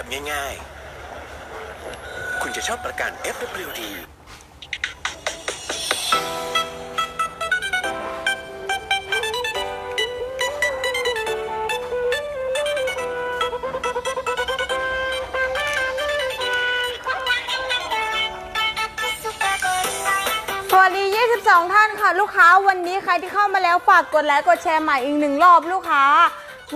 แบบง่ายๆ คุณจะชอบประกัน FWD สวัสดี 22 ท่านค่ะ ลูกค้าวันนี้ใครที่เข้ามาแล้วฝากกดไลค์กดแชร์ใหม่อีกหนึ่งรอบลูกค้า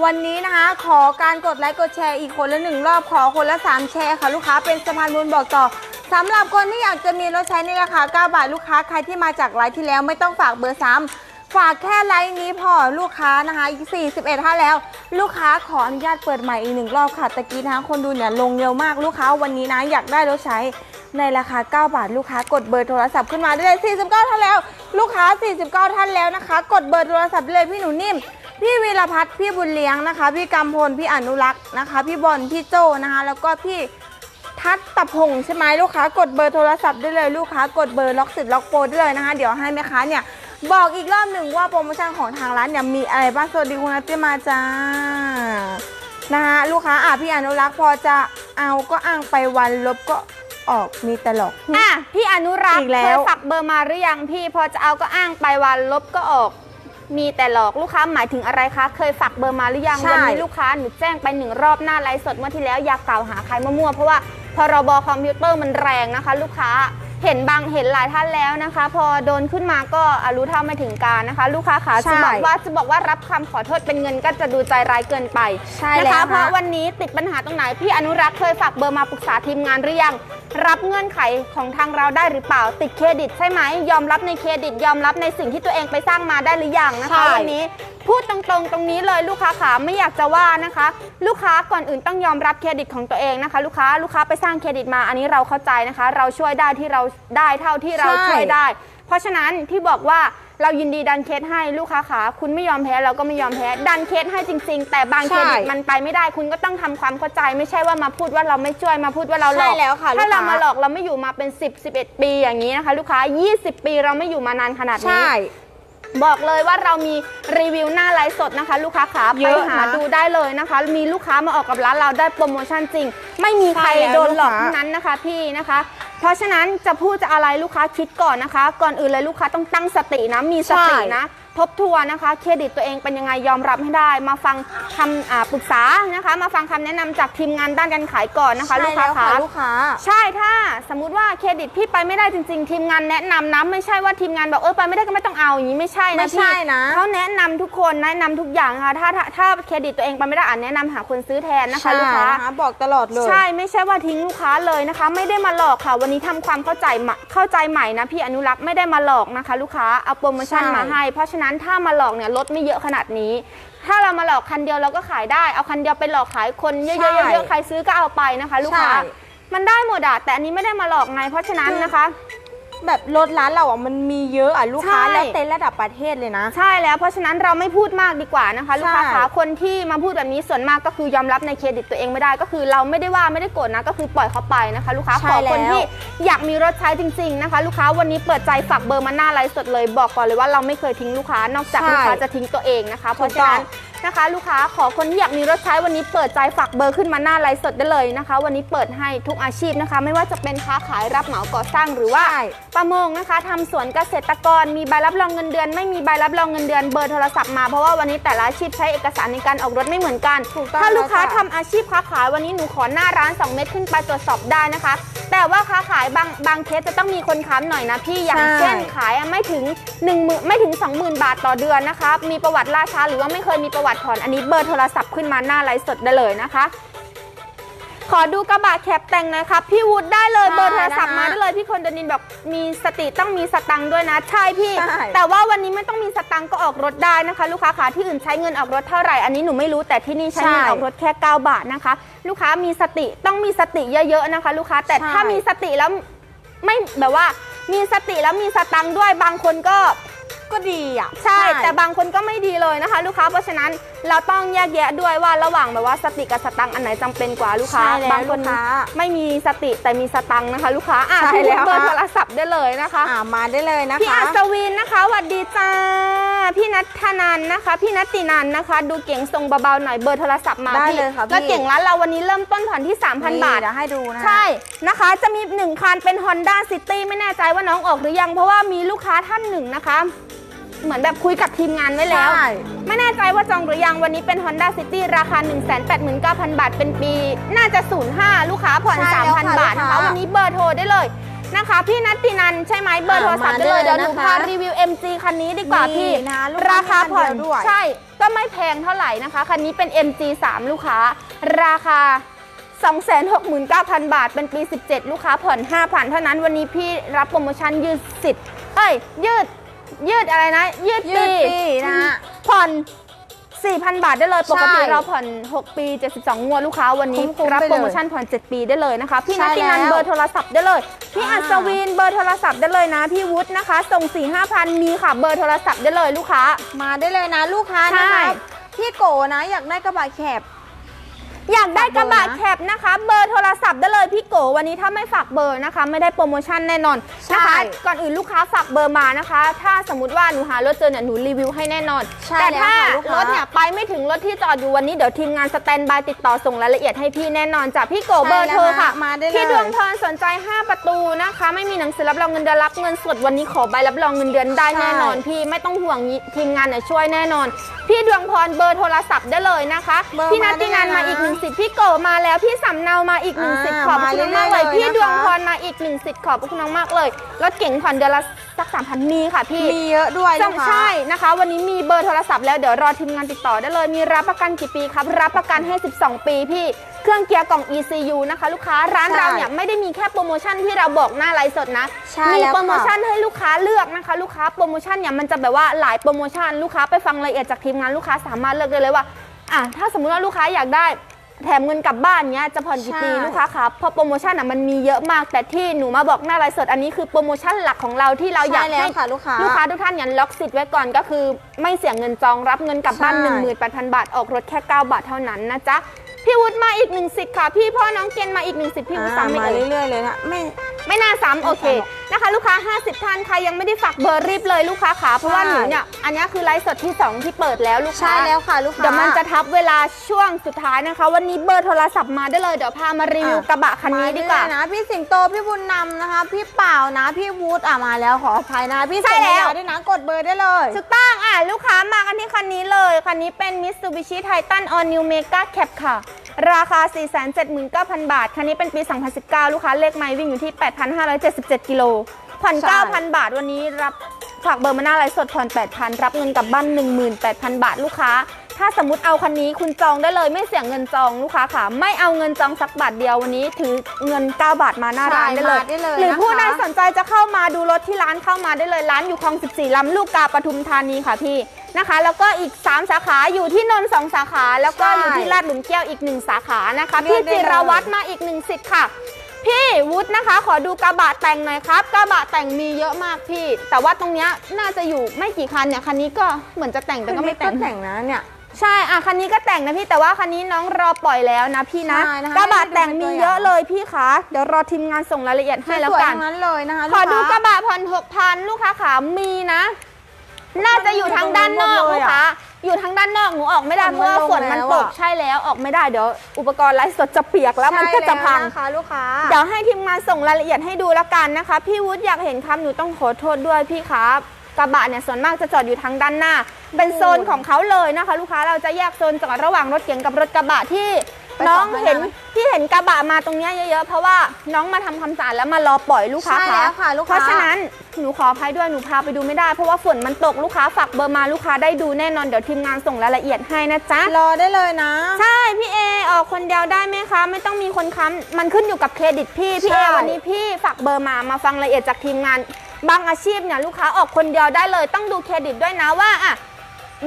วันนี้นะคะขอการกดไลค์กดแชร์อีกคนละหนึ่งรอบขอคนละ3แชร์ค่ะลูกค้าเป็นสะพานบุญบอกต่อสำหรับคนที่อยากจะมีรถใช้ในราคา 9 บาทลูกค้าใครที่มาจากไลฟ์ที่แล้วไม่ต้องฝากเบอร์ซ้ำฝากแค่ไลน์นี้พอลูกค้านะคะอีก41ท่านแล้ว ลูกค้าขออนุญาตเปิดใหม่อีกหนึ่งรอบค่ะตะกี้นะคะคนดูเนี่ยลงเร็วมากลูกค้าวันนี้นะอยากได้รถใช้ในราคา 9 บาท ลูกค้ากดเบอร์โทรศัพท์ขึ้นมาได้เลย49 ท่านแล้ว ลูกค้า 49 ท่านแล้วนะคะ กดเบอร์โทรศัพท์เลยพี่หนูนิ่ม พี่วีรพัฒน์พี่บุญเลี้ยงนะคะ พี่กำพลพี่อนุรักษ์นะคะ พี่บอลพี่โจนะคะ แล้วก็พี่ทัศตพงษ์ใช่ไหมลูกค้ากดเบอร์โทรศัพท์ได้เลยลูกค้ากดเบอร์ล็อกสิทธิ์ล็อกโปรได้เลยนะคะ เดี๋ยวให้แม่ค้าเนี่ยบอกอีกรอบหนึ่งว่าโปรโมชั่นของทางร้านเนี่ยมีอะไรบ้างสวัสดีคุณนัตติมาจ้านะคะลูกค้าอะพี่อนุรักษ์พอจะเอาก็อ้างไปวันลบก็ออกมีแต่หลอกอะพี่อนุรักอีษ์กแล้เควยฝากเบอร์มาหรือยังพี่ พอจะเอาก็อ้างไปวันลบก็ออก มีแต่หลอกลูกค้าหมายถึงอะไรคะ เคยฝากเบอร์มาหรือยัง ใช่ วันี้ลูกค้าหนูแจ้งไปหนึ่งรอบหน้าไลฟ์สดเมื่อที่แล้วอยากกล่าวหาใครมั่วๆเพราะว่าพรบคอมพิวเตอร์มันแรงนะคะ ลูกค้า เห็นบางเห็นหลายท่านแล้วนะคะ พอโดนขึ้นมาก็อะรู้เท่าไม่ถึงการนะคะ ลูกค้าขาใช่จะบอกว่าจะบอกว่ารับคำขอโทษเป็นเงินก็จะดูใจร้ายเกินไปใช่นะแล้วคะ ค่ะ เพราะวันนี้ติดปัญหาตรงไหนพี่อนุรักษ์เคยฝากเบอร์มาปรึกษาทีมงานหรือยัง รับเงื่อนไขของทางเราได้หรือเปล่า ติดเครดิตใช่ไหมยอมรับในเครดิตยอมรับในสิ่งที่ตัวเองไปสร้างมาได้หรือยังนะคะใช่วันนี้ พูดตรงๆ ตรงนี้เลยลูกค้าขาไม่อยากจะว่านะคะ ลูกค้าก่อนอื่นต้องยอมรับเครดิตของตัวเองนะคะ ลูกค้าลูกค้าไปสร้างเครดิตมาอันนี้เราเข้าใจนะคะ เราช่วยได้ที่เราได้เท่าที่เราช่วยได้ เพราะฉะนั้นที่บอกว่าเรายินดีดันเคสให้ลูกค้าขาคุณไม่ยอมแพ้เราก็ไม่ยอมแพ้ดันเคสให้จริง ๆ แต่บางเครดิตใช่มันไปไม่ได้คุณก็ต้องทำความเข้าใจ ไม่ใช่ว่ามาพูดว่าเราไม่ช่วยมาพูดว่าเราหลอกใช่แล้วค่ะถ้าลูกเราค้ามาหลอกเราไม่อยู่มาเป็น 10 11 ปีอย่างนี้นะคะ ลูกค้า 20 ปีเราไม่อยู่มานานขนาดนี้ ใช่ บอกเลยว่าเรามีรีวิวหน้าไลฟ์สดนะคะ ลูกค้าขาเยไปอะนะหาดูได้เลยนะคะ มีลูกค้ามาออกกับร้านเราได้โปรโมชั่นจริง ไม่มีใครใช่แล้วโดนหลอกลูกค้า ทั้งนั้นนะคะพี่นะคะ เพราะฉะนั้นจะพูดจะอะไรลูกค้าคิดก่อนนะคะ ก่อนอื่นเลยลูกค้าต้องตั้งสตินะมีสตินะ ทบทวนนะคะ เครดิตตัวเองเป็นยังไงยอมรับให้ได้ มาฟังคำอ่าปรึกษานะคะ มาฟังคำแนะนำจากทีมงานด้านการขายก่อนนะคะลูกค้าใช่แล้วขาลูกค้า ใช่ถ้าสมมุติว่าเครดิตพี่ไปไม่ได้จริง ๆ ทีมงานแนะนำนะไม่ใช่ว่าทีมงานบอกเออไปไม่ได้ก็ไม่ต้องเอาอย่างนี้ไม่ใช่นะไม่ใช่พี่นะเขาแนะนำทุกคนแนะนำทุกอย่างค่ะถ้าถ้าถ้าเครดิตตัวเองไปไม่ได้อ่านแนะนำหาคนซื้อแทนนะคะลูกค้าใช่นะคะบอกตลอดเลย ใช่ไม่ใช่ว่าทิ้งลูกค้าเลยนะคะ ไม่ได้มาหลอกค่ะ วันนี้ทำความเข้าใจใหม่เข้าใจใหม่นะพี่อนุรักษ์ไม่ได้มาหลอกนะคะ ลูกค้าเอาโปรโมชั่นใช่มาให้เพราะฉะนั้นถ้ามาหลอกเนี่ยลดไม่เยอะขนาดนี้ ถ้าเรามาหลอกคันเดียวเราก็ขายได้ เอาคันเดียวไปหลอกขายคนเยใช่ อะๆเยอะๆใครซื้อก็เอาไปนะคะ ลูกค้าใช่มันได้หมดอะแต่อันนี้ไม่ได้มาหลอกไง เพราะฉะนั้นนะคะ แบบรถร้านเราอะมันมีเยอะอะลูกค้าใช่ แล้วเต็นท์ระดับประเทศเลยนะ ใช่แล้วเพราะฉะนั้นเราไม่พูดมากดีกว่านะคะ ลูกค้าใช่ขาคนที่มาพูดแบบนี้ส่วนมากก็คือยอมรับในเครดิตตัวเองไม่ได้ ก็คือเราไม่ได้ว่าไม่ได้โกรธนะ ก็คือปล่อยเขาไปนะคะ ลูกค้าใช่ขอคนแล้วที่อยากมีรถใช้จริง ๆนะคะ ลูกค้าวันนี้เปิดใจฝากเบอร์มาหน้าไลฟ์สดเลยบอกก่อนเลยว่าเราไม่เคยทิ้งลูกค้านอกจากใช่ลูกค้าจะทิ้งตัวเองนะคะ เพราะถูกต้ฉะองนั้น นะคะ ลูกค้าขอคนที่อยากมีรถใช้วันนี้เปิดใจฝากเบอร์ขึ้นมาหน้าไลฟ์สดได้เลยนะคะ วันนี้เปิดให้ทุกอาชีพนะคะ ไม่ว่าจะเป็นค้าขายรับเหมาก่อสร้างหรือว่าใช่ประมงนะคะทำสวนเกษตรกร มีใบรับรองเงินเดือน ไม่มีใบรับรองเงินเดือนเบอร์โทรศัพท์มาเพราะว่าวันนี้แต่ละอาชีพใช้เอกสารในการออกรถไม่เหมือนกันถูกต้องถ้าลูกค้าแล้วทำค่ะอาชีพค้าขายวันนี้หนูขอหน้าร้าน 2 เมตรขึ้นไปตรวจสอบได้นะคะ แต่ว่าค้าขายบางบางเคสจะต้องมีคนค้ำหน่อยนะพี่อย่างใช่เช่นขายอะไม่ถึง1นึ่งไม่ถึง 20,000 บาทต่อเดือนนะคะมีประวัติล่าช้าหรือว่าไม่เคยมีประวัติถอนอันนี้เบอร์โทรศัพท์ขึ้นมาหน้าไลฟ์สดได้เลยนะคะ ขอดูกระบะแคปแต่งหนะครับพี่วุฒิได้เลยใช่เบอร์โทรศัพท์นะคะมาได้เลยพี่คนเดนินบอกมีสติต้องมีสตังค์ด้วยนะใช่พี่ ใช่ แต่ว่าวันนี้ไม่ต้องมีสตังค์ก็ออกรถได้นะคะ ลูกค้าขาที่อื่นใช้เงินออกรถเท่าไหร่อันนี้หนูไม่รู้แต่ที่นี่ใช้เงินใช่ออกรถแค่ 9 บาทนะคะ ลูกค้ามีสติต้องมีสติเยอะๆนะคะ ลูกค้าแต่ใช่ ถ้ามีสติแล้วไม่แบบว่า มีสติแล้วมีสตังค์ด้วยบางคนก็ก็ดีอะใช่ แต่บางคนก็ไม่ดีเลยนะคะ ลูกค้าเพราะฉะนั้นเราต้องแยกแยะด้วยว่าระหว่างแบบว่าสติกับสตังค์อันไหนจำเป็นกว่าลูกค้า ใช่แล้วบางคนลูกค้าไม่มีสติแต่มีสตังค์นะคะ ลูกค้าอะใช่พี่แล้ว เบอร์ค่ะโทรศัพท์ได้เลยนะคะ อ่ามาได้เลยนะพี่คะ อัศวินนะคะสวัสดีจ้า พี่นัทธนันนะคะ พี่นัตตินันนะคะ ดูเก่งทรงเบาๆหน่อยเบอร์โทรศัพท์มาได้พี่เลยค่ะพี่ แล้วเก่งร้านเราวันนี้เริ่มต้นผ่อนที่ 3,000 บาท เดี๋ยวให้ดูนะใช่นะคะ จะมีหนึ่งคันเป็น Honda City ไม่แน่ใจว่าน้องออกหรือยัง เพราะว่ามีลูกค้าท่านหนึ่งนะคะ เหมือนแบบคุยกับทีมงานไว้แล้ว ใช่ ไม่แน่ใจว่าจองหรือยังวันนี้เป็น Honda City ราคา 189,000 บาท เป็นปี น่าจะ 05 ลูกค้าผ่อน ใช่แล้วค่ะ3,000 บาทนะลูกคะค้าวันนี้เบอร์โทรได้เลยนะคะ พี่นัตตินันใช่ไหมเบอร์โทรศัพท์ได้เลย มาได้เลยเดี๋ยวหนูนะคะพารีวิว MG คันนี้ดีกว่านี่พี่นะคะลูกค้าราคาผ่อนมีคันเดียวด้วย ใช่ ก็ไม่แพงเท่าไหร่นะคะ คันนี้เป็น MG 3 ลูกค้า ราคา 269,000 บาท เป็นปี 17 ลูกค้าผ่อน 5,000 เท่านั้น วันนี้พี่รับโปรโมชั่นยืดสิทธิ์ เอ้ย ยืด ยืดอะไรนะ ยืดยืดปีนะฮะผ่อน 4,000 บาทได้เลย ปกติใช่เราผ่อน 6 ปี 72 งวดลูกค้าวันนี้คุ้มๆรับไปเลยโปรโมชั่นผ่อน 7 ปีได้เลยนะคะ พี่ใช่นัทตินันแล้วเบอร์โทรศัพท์ได้เลย พี่อ่า อัศวินเบอร์โทรศัพท์ได้เลยนะ พี่วุฒินะคะ ส่ง 4 5,000มีค่ะ เบอร์โทรศัพท์ได้เลยลูกค้า มาได้เลยนะลูกค้าใช่นะคะพี่โกนะอยากได้กระบะแคบ อยากได้กระบะฝากเบอร์นะแคปนะคะ เบอร์โทรศัพท์ได้เลยพี่โกวันนี้ถ้าไม่ฝากเบอร์นะคะ ไม่ได้โปรโมชั่นแน่นอนใช่นะคะ ก่อนอื่นลูกค้าฝากเบอร์มานะคะ ถ้าสมมติว่าหนูหารถเจอเนี่ยหนูรีวิวให้แน่นอนใช่แต่แล้วถ้าค่ะลูกค้ารถเนี่ย ไปไม่ถึงรถที่จอดอยู่วันนี้เดี๋ยวทีมงานสแตนบายติดต่อส่งรายละเอียดให้พี่แน่นอนจากพี่โกเบอร์โทรค่ะมาได้เลยพี่ดวงพรสนใจ 5 ประตูนะคะ ไม่มีหนังสือรับรองเงินเดือนรับเงินสดวันนี้ขอใบรับรองเงินเดือนได้แน่นอน พี่ไม่ต้องห่วงทีมงานเนี่ยช่วยแน่นอน พี่ดวงพรเบอร์โทรศัพท์ได้เลยนะคะเบอร์พี่นัทมาได้ตินันเลยนะมาอีกหนึ่งสิทธิ์พี่โกมาแล้วพี่สำเนามาอีกหนึ่งสิทธิ์ขอบอ่าคุณมามากๆเลยเรื่อยๆพี่นะคะดวงพรมาอีกหนึ่งสิทธิ์ขอบคุณมากๆเลยรถเก๋งผ่อนเดือนละสักสามพันมีค่ะพี่มีเยอะด้วยจัลูงกค้าใช่นะคะ วันนี้มีเบอร์โทรศัพท์แล้วเดี๋ยวรอทีมงานติดต่อได้เลยมีรับประกันกี่ปีครับ รับประกันให้ 12 ปีพี่เครื่องเกียร์กล่อง ECU นะคะ ลูกค้าร้านใช่เราเนี่ยไม่ได้มีแค่โปรโมชั่นที่เราบอกหน้าไลฟ์สดนะใช่มีแล้วค่ะโปรโมชั่นให้ลูกค้าเลือกนะคะ ลูกค้าโปรโมชั่นเนี่ยมันจะแบบว่าหลายโปรโมชั่นลูกค้าไปฟังรายละเอียดจากทีมงานลูกค้าสามารถเลือกได้เลยว่าอะถ้าสมมุติว่าลูกค้าอยากได้ แถมเงินกลับบ้านเนี้ยจะผ่อนกี่ปีใช่ ลูกค้าครับเพราะโปรโมชั่นอะมันมีเยอะมากแต่ที่หนูมาบอกหน้าไลฟ์สดอันนี้คือโปรโมชั่นหลักของเราที่เราอยากใช่แล้วให้ ค่ะลูกค้า ลูกค้าทุกท่านเนี่ยล็อกสิทธิ์ไว้ก่อนก็คือ ไม่เสียเงินจองรับเงินกลับบ้าน ใช่ 18,000 บาท ออกรถแค่ 9 บาทเท่านั้นนะจ๊ะ พี่วุฒิมาอีกหนึ่งสิทธิ์ค่ะ พี่พ่อน้องเกณฑ์มาอีกหนึ่งสิทธิ์พี่วุฒิอ่าซ้ำไม่มาเอ่ยเรื่อยๆเลยนะไม่ไม่น่าซ้ำโอเคนะคะลูกค้า 50ท่านใครยังไม่ได้ฝากเบอร์รีบเลยลูกค้าขาเพราะว่าใช่หนูเนี่ยอันนี้คือไลฟ์สดที่ 2 ที่เปิดแล้วลูกค้าใช่แล้วค่ะลูกค้าเดี๋ยวมันจะทับเวลาช่วงสุดท้ายนะคะ วันนี้เบอร์โทรศัพท์มาได้เลยเดี๋ยวพามารีวิวกระบะคันนี้ดีกว่ามเรื่อยๆนะพี่สิงโตพี่บุญนำนะคะ พี่เป่านะพี่วูดอะมาแล้วขออภัยนะพี่ใช่ส่งแล้วมาด้วยนะกดเบอร์ได้เลยถูกต้องอะลูกค้ามากันที่คันนี้เลยคันนี้เป็น Mitsubishi Titan All New Mega Cap ค่ะราคา 479,000 บาท คันนี้เป็นปี 2019 ลูกค้าเลขไม้วิ่งอยู่ที่8,577 กิโลผ่อนใช่9,000 บาทวันนี้รับฝากเบอร์มาหน้าไลฟ์สดผ่อน8,000 รับเงินกลับบ้าน 18,000 บาทลูกค้า ถ้าสมมติเอาคันนี้คุณจองได้เลยไม่เสียเงินจองลูกค้าค่ะ ไม่เอาเงินจองสักบาทเดียววันนี้ถือเงิน 9 บาทมาหน้าร้านได้เลยใช่มาได้เลยหรือผู้นะคะใดสนใจจะเข้ามาดูรถที่ร้านเข้ามาได้เลยร้านอยู่คลอง 14 ลำลูกกาปทุมธานีค่ะพี่นะคะ แล้วก็อีก 3 สาขาอยู่ที่นนท์สองสาขา แล้วก็ใช่อยู่ที่ลาดหลุมแก้วอีก 1 สาขานะคะเลืพี่อกได้จิเลยรวัตรมาอีก1สิทธิ์ค่ะ พี่วุฒินะคะ ขอดูกระบะแต่งหน่อยครับกระบะแต่งมีเยอะมากพี่ แต่ว่าตรงเนี้ยน่าจะอยู่ไม่กี่คันเนี่ยคันนี้ก็เหมือนจะแต่งแต่ก็ไม่แต่ง แต่งนะเนี่ย ใช่ อะ คันนี้ก็แต่งนะพี่แต่ว่าคันนี้น้องรอปล่อยแล้วนะพี่นะ ใช่นะคะกระบะแต่งให้ดูมีเป็นตัวอย่างเยอะเลยพี่คะ เดี๋ยวรอทีมงานส่งรายละเอียดให้แล้วสวยๆกันทั้งนั้นเลยนะคะขอดูลูกค้า ระบะผ่อนหกพันลูกค้าขามีนะ น่าจะอยู่ทางด้านนอกมันมีลูกตรงนู้นหมดเลยอะค้า อยู่ทางด้านนอกหนูออกไม่ได้ฝนเพราะว่ามันลงฝนมันแล้วตอะกใช่แล้วออกไม่ได้เดี๋ยวอุปกรณ์ไลฟ์สดจะเปียกแล้วมันก็จะพัง ใช่แล้วนะคะลูกค้า เดี๋ยวให้ทีมงานส่งรายละเอียดให้ดูแล้วกันนะคะ พี่วุฒิอยากเห็นครับหนูต้องขอโทษด้วยพี่ครับกระบะเนี่ยส่วนมากจะจอดอยู่ทางด้านหน้า เป็นโซนของเขาเลยนะคะ ลูกค้าเราจะแยกโซนจอดระหว่างรถเก๋งกับรถกระบะที่ ไปน้องส่องให้เห็นนะที่เห็นกระบะมาตรงเนี้ยเยอะๆ เพราะว่าน้องมาทำความสะอาดแล้วมารอปล่อยลูกค้าใช่แล้วค่ะ ลูกค้าเพราะฉะนั้นหนูขออภัยด้วยหนูพาไปดูไม่ได้เพราะว่าฝนมันตกลูกค้าฝากเบอร์มาลูกค้าได้ดูแน่นอนเดี๋ยวทีมงานส่งรายละเอียดให้นะจ๊ะ รอได้เลยนะ ใช่พี่เอออกคนเดียวได้ไหมคะไม่ต้องมีคนค้ำมันขึ้นอยู่กับเครดิตพี่พี่ใช่เอวันนี้พี่ฝากเบอร์มามาฟังรายละเอียดจากทีมงาน บางอาชีพเนี่ยลูกค้าออกคนเดียวได้เลย ต้องดูเครดิตด้วยนะว่าอะ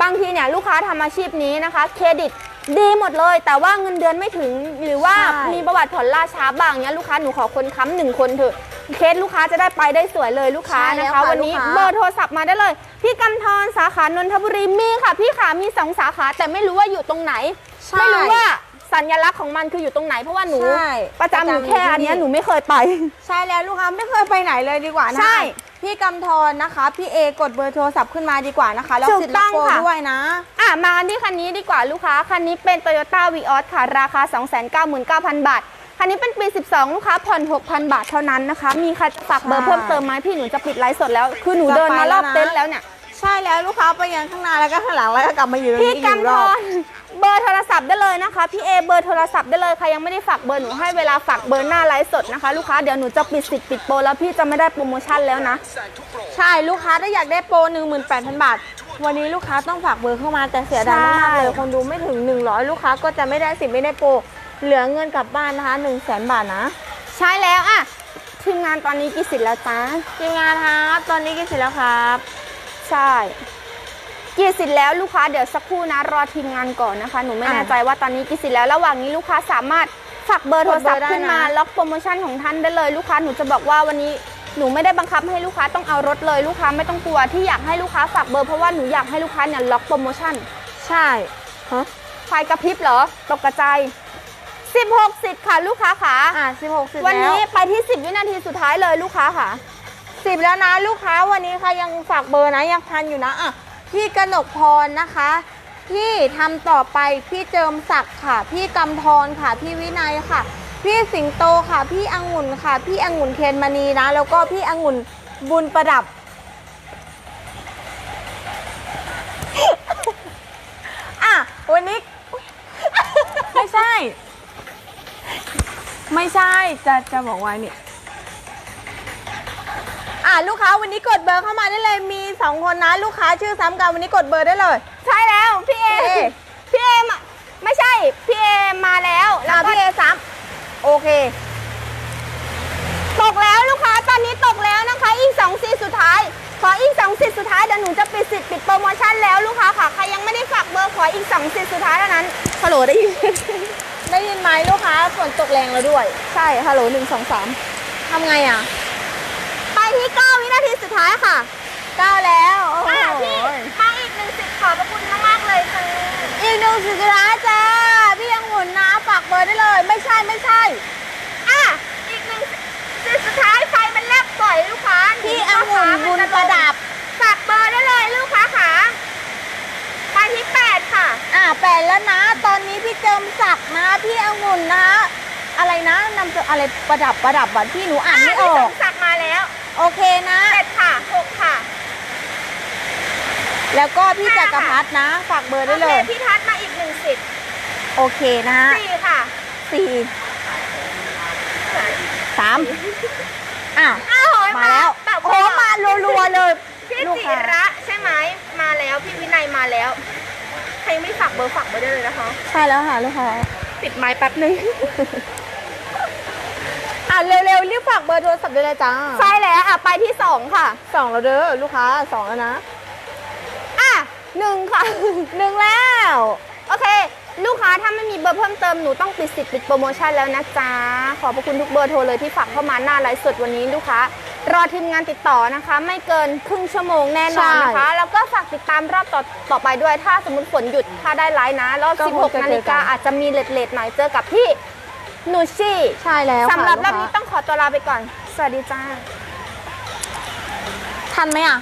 บางทีเนี่ยลูกค้าทำอาชีพนี้นะคะ เครดิต ดีหมดเลย แต่ว่าเงินเดือนไม่ถึงหรือว่าใช่ มีประวัติผ่อนล่าช้าบ้างเนี้ยลูกค้าหนูขอคนค้ำหนึ่งคนเถอะเคสลูกค้าจะได้ไปได้สวยเลยลูกค้าใช่แล้นะวคะ ค่ะวันนี้ลูกค้า เบอร์โทรศัพท์มาได้เลย พี่กำธรสาขานนทบุรีมีค่ะ พี่ขามีสองสาขาแต่ไม่รู้ว่าอยู่ตรงไหน ใช่ ไม่รู้ว่าสัญลักษณ์ของมันคืออยู่ตรงไหน เพราะว่าหนูใช่ประจำอยู่แค่อันเนี้ยประจำอยู่ที่นี่ หนูไม่เคยไป ใช่แล้วลูกค้าไม่เคยไปไหนเลยดีกว่านะ ใช่ พี่กำธรนะคะ พี่เอกดเบอร์โทรศัพท์ขึ้นมาดีกว่านะคะ แล้วถูกสิทธิ์รับโปรต้องค่ะ ด้วยนะ อะมาที่คันนี้ดีกว่าลูกค้า คันนี้เป็น Toyota v ีออสค่ะ ราคา 299,000 บาท คันนี้เป็นปี 12 ลูกค้าผ่อน 6,000 บาทเท่านั้นนะคะ มีใครจะฝากเบอร์ใช่เพิ่มเติมไหมพี่หนูจะปิดไลฟ์สดแล้ว คือหนูเดินมารอบจะไปแล้วนะ เต็นท์แล้วเนี่ย ใช่แล้วลูกค้าไปยังข้างหน้าแล้วก็ข้างหลังแล้วก็กลับมาอยู่ตรงพี่นี้อีกหนึ่งกำรธอบรเบอร์โทรศัพท์ได้เลยนะคะพี่เอเบอร์โทรศัพท์ได้เลยใครยังไม่ได้ฝากเบอร์หนูให้เวลาฝากเบอร์หน้าไลฟ์สดนะคะลูกค้าเดี๋ยวหนูจะปิดสิทธิ์ปิดโปรแล้วพี่จะไม่ได้โปรโมชั่นแล้วนะ ใช่ลูกค้าถ้าอยากได้โปร 18,000 บาท วันนี้ลูกค้าต้องฝากเบอร์เข้ามาแต่เสียดายมากๆเลยใช่คนดูไม่ถึง 100 ลูกค้าก็จะไม่ได้สิทธิ์ไม่ได้โปรเหลือเงินกลับบ้านนะคะ1 0 0 0 0แบาทนะ ใช่แล้วอะทีมงานตอนนี้กี่สิทธิ์แล้วจ้าทีมงานครับตอนนี้กี่สิทธิ์แล้วครับ ใช่ กี่สิทธิ์แล้วลูกค้าเดี๋ยวสักครู่นะรอทีมงานก่อนนะคะ หนูไม่อะแน่ใจว่าตอนนี้กี่สิทธิ์แล้วระหว่างนี้ลูกค้าสามารถฝากเบอร์โทรศัพท์กดเบอร์ได้ขึ้นมานะล็อกโปรโมชั่นของท่านได้เลยลูกค้าหนูจะบอกว่าวันนี้หนูไม่ได้บังคับให้ลูกค้าต้องเอารถเลยลูกค้าไม่ต้องกลัวที่อยากให้ลูกค้าฝากเบอร์เพราะว่าหนูอยากให้ลูกค้าเนี่ยล็อกโปรโมชั่นใช่ฮะไฟกระพริบเหรอตกกระจาย16สิทธิ์ค่ะลูกค้าค่ะอะ16สิทธิ์วันแล้วนี้ไปที่ 10 วินาทีสุดท้ายเลยลูกค้าค่ะสิบแล้วนะลูกค้าวันนี้ใครยังฝากเบอร์นะยังทันอยู่นะอะ พี่กนกพรนะคะ พี่ทำต่อไปพี่เจิมศักดิ์ค่ะ พี่กำธรค่ะ พี่วินัยค่ะ พี่สิงโตค่ะ พี่องุ่นค่ะ พี่องุ่นเคนมณีนะ แล้วก็พี่องุ่นบุญประดับ อะ วันนี้ ไม่ใช่ ไม่ใช่ จะจะบอกว่าเนี่ย อะ ลูกค้าวันนี้กดเบอร์เข้ามาได้เลยมี 2คนนะลูกค้าชื่อซ้ำกันวันนี้กดเบอร์ได้เลย ใช่แล้วพี่เอพี่เอ พี่เอมาไม่ใช่พี่เอมาแล้วแล้แล้ววก็พี่เอซ้ำโอเคตกแล้วลูกค้าตอนนี้ตกแล้วนะคะ อีก2ซีสุดท้าย ขออีก2ซีสุดท้ายเดี๋ยวหนูจะปิดสิทธิ์ปิดโปรโมชั่นแล้วลูกค้าค่ะใครยังไม่ได้ฝากเบอร์ขออีก2ซีสุดท้ายเท่านั้นฮัลโหลได้ยินได้ยินไหมลูกค้าฝนตกแรงแล้วด้วยใช่ฮัลโหลหนึ่งสองสามทำไงอะ ไปที่9วินาทีสุดท้ายค่ะ ก้าวแล้วโอ้โหอะพี่มาอีกหนึ่งสิทธิ์ขอบพระคุณมากๆเลยค่ะอีกหนึ่งสิทธิ์ร้ายจ้าพี่ยังหุ่นนะฝากเบอร์ได้เลย ไม่ใช่ไม่ใช่ อะอีกหนึ่งสิทธิ์สุดท้ายไฟมันแลบปล่อยลูกค้าพี่องุ่นบุญประดับ ฝากเบอร์ได้เลยลูกค้าค่ะไปที่แปดค่ะ อะแปดแล้วนะ ตอนนี้พี่เจิมศักดิ์นะพี่องุ่นนะ อะไรนะนำอะไรประดับประดับบัตรพี่หนูอ่านไม่อพี่อสกมศักดิ์มาแล้วโอเคนะ เจ็ดค่ะหกค่ะ แล้วก็พี่จักรพัฒนะ ฝากเบอร์ได้เลโอยคพี่ทัศน์มาอีกหนึ่งสิทธิ์โอเคนะสี่ค่ะสี่สามอะอ้าวมาแล้ว แบบโอ้มารัวๆเลย พี่ลูกจิค้า ระใช่ไหมมาแล้วพี่วินัยมาแล้ว ใครยังไม่ฝากเบอร์ฝากเบอร์ได้เลยนะคะ ใช่แล้วค่ะลูกค้า ปิดไม้แป๊บนึง อะเร็วๆรีบฝากเบอร์โทรศัพท์ได้เลยจ้าใช่แล้วอะไปที่สองค่ะ สองแล้วเด้อลูกค้าสองแล้วนะอะ หนึ่งค่ะ หนึ่งแล้ว โอเค ลูกค้าถ้าไม่มีเบอร์เพิ่มเติมหนูต้องปิดสิทธิ์ปิดโปรโมชั่นแล้วนะจ๊ะ ขอบพระคุณทุกเบอร์โทรเลยที่ฝากเข้ามาหน้าไลฟ์สดวันนี้ลูกค้ารอทีมงานติดต่อนะคะ ไม่เกินครึ่งชั่วโมงแน่นอนนะคะ แล้วก็ฝากติดตามรอบต่อต่อไปด้วย ถ้าสมมติฝนหยุดถ้าได้ไลฟ์นะ รอบ16 นาฬิกาอาจจะมีเลทเลทๆหน่อยเจอกับพี่นูชี่ใช่แล้วค่ะสำหรับรลูอบกค้านี้ต้องขอตัวลาไปก่อน สวัสดีจ้า ทันไหมอะ